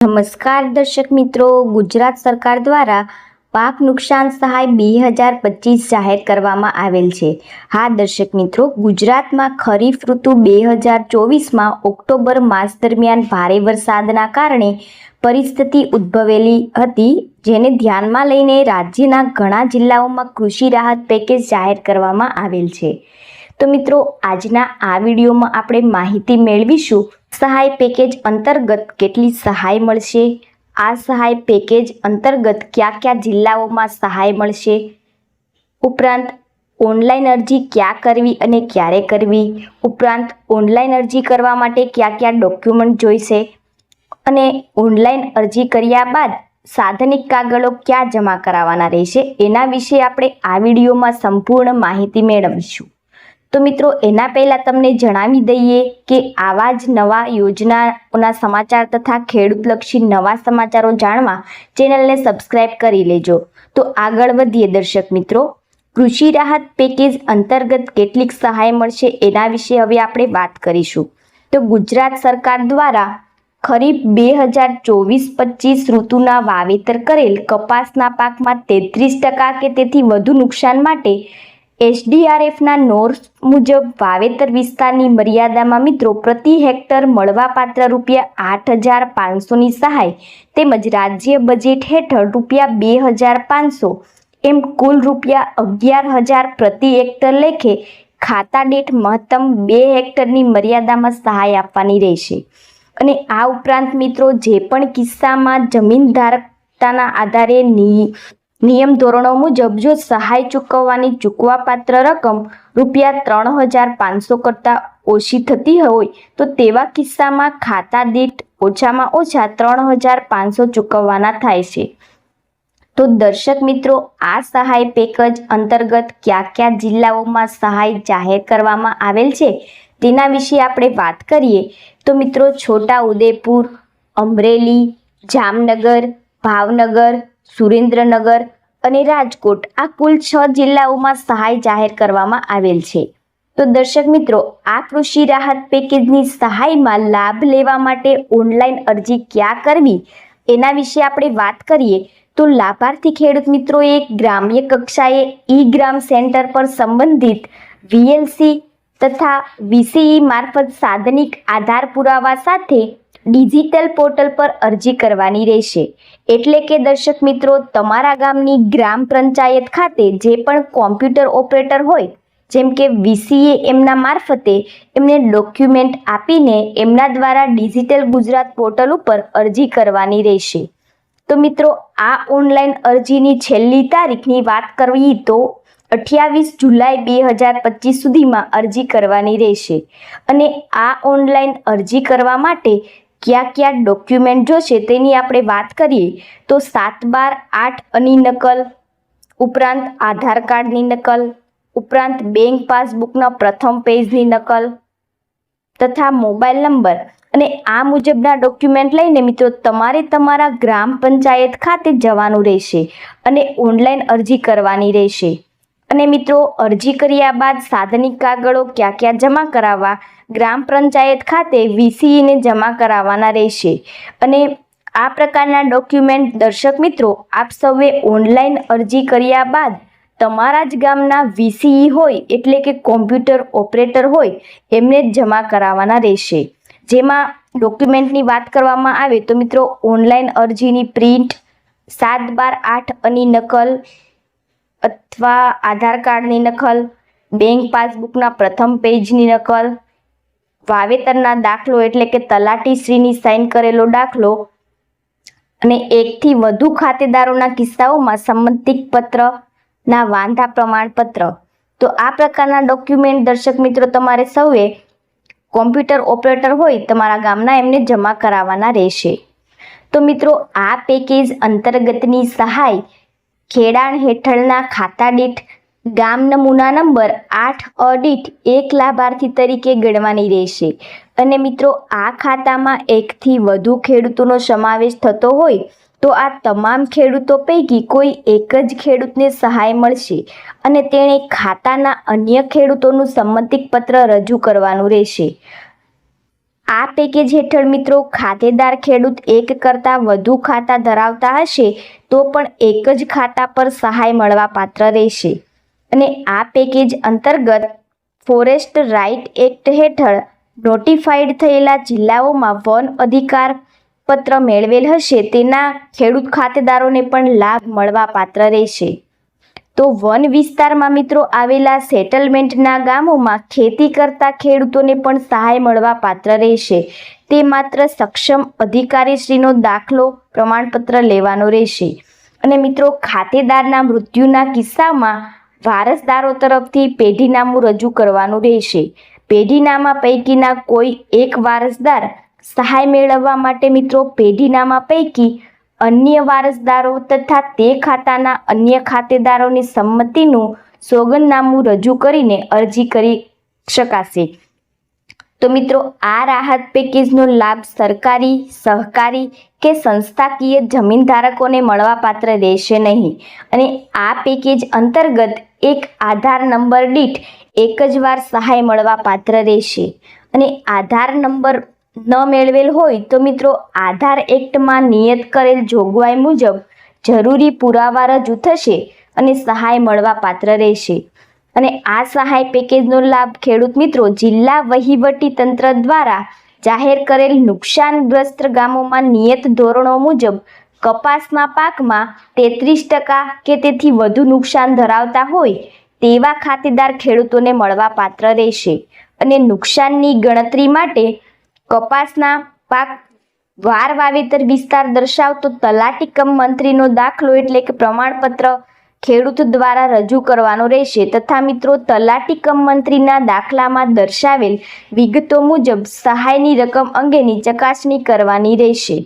નમસ્કાર દર્શક મિત્રો, ગુજરાત સરકાર દ્વારા પાક નુકસાન સહાય બે હજાર પચીસ જાહેર કરવામાં આવેલ છે. હા, દર્શક મિત્રો, ગુજરાતમાં ખરીફ ઋતુ બે હજાર ચોવીસમાં ઓક્ટોબર માસ દરમિયાન ભારે વરસાદના કારણે પરિસ્થિતિ ઉદ્ભવેલી હતી, જેને ધ્યાનમાં લઈને રાજ્યના ઘણા જિલ્લાઓમાં કૃષિ રાહત પેકેજ જાહેર કરવામાં આવેલ છે. તો મિત્રો, આજના આ વિડીયોમાં આપણે માહિતી મેળવીશું સહાય પેકેજ અંતર્ગત કેટલી સહાય મળશે, આ સહાય પેકેજ અંતર્ગત કયા કયા જિલ્લાઓમાં સહાય મળશે, ઉપરાંત ઓનલાઈન અરજી ક્યાં કરવી અને ક્યારે કરવી, ઉપરાંત ઓનલાઈન અરજી કરવા માટે કયા કયા ડોક્યુમેન્ટ જોઈશે અને ઓનલાઈન અરજી કર્યા બાદ સાધનિક કાગળો ક્યાં જમા કરાવવાના રહેશે, એના વિશે આપણે આ વિડીયોમાં સંપૂર્ણ માહિતી મેળવીશું. તો મિત્રો, એના પહેલાં તમને જણાવી દઈએ કે આવા જ નવા યોજનાઓના સમાચાર તથા ખેડૂતલક્ષી નવા સમાચારો જાણવા ચેનલને સબસ્ક્રાઇબ કરી લેજો. તો આગળ વધીએ દર્શક મિત્રો. કૃષિ રાહત પેકેજ અંતર્ગત કેટલીક સહાય મળશે એના વિશે હવે આપણે વાત કરીશું. તો ગુજરાત સરકાર દ્વારા ખરીફ બે હજાર ચોવીસ પચીસ ઋતુના વાવેતર કરેલ કપાસના પાકમાં તેત્રીસ ટકા કે તેથી વધુ નુકસાન માટે એસડીઆરએફના નોર્સ મુજબ વાવેતર વિસ્તારની મર્યાદામાં મિત્રો પ્રતિ હેક્ટર મળવાપાત્ર રૂપિયા આઠ હજાર પાંચસોની સહાય તેમજ રાજ્ય બજેટ હેઠળ રૂપિયા બે હજાર પાંચસો એમ કુલ રૂપિયા અગિયાર હજાર પ્રતિ હેક્ટર લેખે ખાતા દીઠ મહત્તમ બે હેક્ટરની મર્યાદામાં સહાય આપવાની રહેશે. અને આ ઉપરાંત મિત્રો જે પણ કિસ્સામાં જમીન ધારકતાના આધારે ની નિયમ ધોરણો મુજબ જો સહાય ચૂકવવાની ચૂકવાપાત્ર રકમ રૂપિયા ત્રણ હજાર પાંચસો કરતાં ઓછી થતી હોય, તો તેવા કિસ્સામાં ખાતા દીઠ ઓછામાં ઓછા ત્રણ હજાર પાંચસો ચૂકવવાના થાય છે. તો દર્શક મિત્રો, આ સહાય પેકેજ અંતર્ગત કયા કયા જિલ્લાઓમાં સહાય જાહેર કરવામાં આવેલ છે, તેના વિશે આપણે વાત કરીએ. તો મિત્રો, છોટા ઉદેપુર, અમરેલી, જામનગર, ભાવનગર સુરેન્દ્રનગર અને રાજકોટ આ કુલ છ જિલ્લાઓમાં સહાય જાહેર કરવામાં આવેલ છે. તો દર્શક મિત્રો, આ કૃષિ રાહત પેકેજની સહાયમાં લાભ લેવા માટે ઓનલાઈન અરજી ક્યાં કરવી? એના વિશે આપણે વાત કરીએ તો લાભાર્થી ખેડૂત મિત્રોએ ગ્રામ્ય કક્ષાએ ઈ ગ્રામ સેન્ટર પર સંબંધિત વીએલસી તથા વીસીઈ મારફત સાધનિક આધાર પુરાવા સાથે ડિજિટલ પોર્ટલ પર અરજી કરવાની રહેશે. એટલે કે દર્શક મિત્રો, તમારા ગામની ગ્રામ પંચાયત ખાતે જે પણ કોમ્પ્યુટર ઓપરેટર હોય, જેમ કે વીસીએ એમના મારફતે એમને ડોક્યુમેન્ટ આપીને એમના દ્વારા ડિજિટલ ગુજરાત પોર્ટલ ઉપર અરજી કરવાની રહેશે. તો મિત્રો, આ ઓનલાઈન અરજીની છેલ્લી તારીખની વાત કરવી તો અઠ્યાવીસ જુલાઈ બે હજાર પચીસ સુધીમાં અરજી કરવાની રહેશે. અને આ ઓનલાઈન અરજી કરવા માટે કયા કયા ડોક્યુમેન્ટ જોશે તેની આપણે વાત કરીએ, તો સાત બાર આઠ અની નકલ, ઉપરાંત આધાર કાર્ડની નકલ, ઉપરાંત બેંક પાસબુકના પ્રથમ પેજની નકલ, તથા મોબાઈલ નંબર અને આ મુજબના ડોક્યુમેન્ટ લઈને મિત્રો તમારે તમારા ગ્રામ પંચાયત ખાતે જવાનું રહેશે અને ઓનલાઈન અરજી કરવાની રહેશે. અને મિત્રો અરજી કર્યા બાદ સાધનિક કાગળો ક્યાં ક્યાં જમા કરાવવા ગ્રામ પંચાયત ખાતે વીસીઈને જમા કરાવવાના રહેશે. અને આ પ્રકારના ડોક્યુમેન્ટ દર્શક મિત્રો, આપ સૌએ ઓનલાઈન અરજી કર્યા બાદ તમારા જ ગામના વીસીઈ હોય એટલે કે કોમ્પ્યુટર ઓપરેટર હોય, એમને જ જમા કરાવવાના રહેશે. જેમાં ડોક્યુમેન્ટની વાત કરવામાં આવે તો મિત્રો, ઓનલાઈન અરજીની પ્રિન્ટ, સાત બાર આઠ અની નકલ અથવા આધાર કાર્ડની નકલ, બેંક પાસબુકના પ્રથમ પેજની નકલ વાવેતરના દાખલો એટલે કે તલાટીશ્રીની સાઇન કરેલો દાખલો અને એકથી વધુ ખાતેદારોના કિસ્સાઓમાં સંબંધિત પત્રના વાંધા પ્રમાણપત્ર. તો આ પ્રકારના ડોક્યુમેન્ટ દર્શક મિત્રો તમારે સૌએ કોમ્પ્યુટર ઓપરેટર હોય તમારા ગામના એમને જમા કરાવવાના રહેશે. તો મિત્રો, આ પેકેજ અંતર્ગતની સહાય ખેડાણ હેઠળના ખાતા દીઠ ગામ નમૂના નંબર આઠ ઓડિટ એક લાભાર્થી તરીકે ગણવાની રહેશે. અને મિત્રો, આ ખાતામાં એકથી વધુ ખેડૂતોનો સમાવેશ થતો હોય, તો આ તમામ ખેડૂતો પૈકી કોઈ એક જ ખેડૂતને સહાય મળશે અને તેણે ખાતાના અન્ય ખેડૂતોનું સંમતિપત્ર રજૂ કરવાનું રહેશે. આ પેકેજ હેઠળ મિત્રો, ખાતેદાર ખેડૂત એક કરતાં વધુ ખાતા ધરાવતા હશે, તો પણ એક જ ખાતા પર સહાય મળવા પાત્ર રહેશે. અને આ પેકેજ અંતર્ગત ફોરેસ્ટ રાઇટ એક્ટ હેઠળ નોટિફાઈડ થયેલા જિલ્લાઓમાં વન અધિકાર પત્ર મેળવેલ હશે, તેના ખેડૂત ખાતેદારોને પણ લાભ મળવા પાત્ર રહેશે. તો વન વિસ્તારમાં મિત્રો આવેલા સેટલમેન્ટના ગામોમાં ખેતી કરતા ખેડૂતોને પણ સહાય મળવા પાત્ર રહેશે. તે માત્ર સક્ષમ અધિકારીશ્રીનો દાખલો પ્રમાણપત્ર લેવાનો રહેશે. અને મિત્રો, ખાતેદારના મૃત્યુના કિસ્સામાં વારસદારો તરફથી પેઢીનામું રજૂ કરવાનું રહેશે. પેઢીનામા પૈકીના કોઈ એક વારસદાર સહાય મેળવવા માટે મિત્રો પેઢીનામા પૈકી અન્ય વારસદારો તથા તે ખાતાના અન્ય ખાતેદારોની સંમતિનું સોગંદનામું રજૂ કરીને અરજી કરી શકાશે. તો મિત્રો, આ રાહત પેકેજનો લાભ સરકારી, સહકારી કે સંસ્થાકીય જમીન ધારકોને મળવાપાત્ર રહેશે નહીં. અને આ પેકેજ અંતર્ગત એક આધાર નંબર દીઠ એક જ વાર સહાય મળવા પાત્ર રહેશે. અને આધાર નંબર ન મેળવેલ હોય તો મિત્રો, આધાર એક્ટમાં નિયત કરેલ જોગવાઈ મુજબ જરૂરી પુરાવા રજૂ થશે અને સહાય મળવા પાત્ર રહેશે. અને આ સહાય પેકેજનો લાભ ખેડૂત મિત્રો જિલ્લા વહીવટી તંત્ર દ્વારા જાહેર કરેલ નુકસાનગ્રસ્ત ગામોમાં નિયત ધોરણો મુજબ કપાસના પાકમાં તેત્રીસ ટકા કે તેથી વધુ નુકસાન ધરાવતા હોય તેવા ખાતેદાર ખેડૂતોને મળવા પાત્ર રહેશે. અને નુકસાનની ગણતરી માટે કપાસના પાક વાર વાવેતર વિસ્તાર દર્શાવતો તલાટી કમ મંત્રીનો દાખલો એટલે કે પ્રમાણપત્ર ખેડૂત દ્વારા રજૂ કરવાનો રહેશે તથા મિત્રો તલાટી કમ મંત્રીના દાખલામાં દર્શાવેલ વિગતો મુજબ સહાયની રકમ અંગેની ચકાસણી કરવાની રહેશે.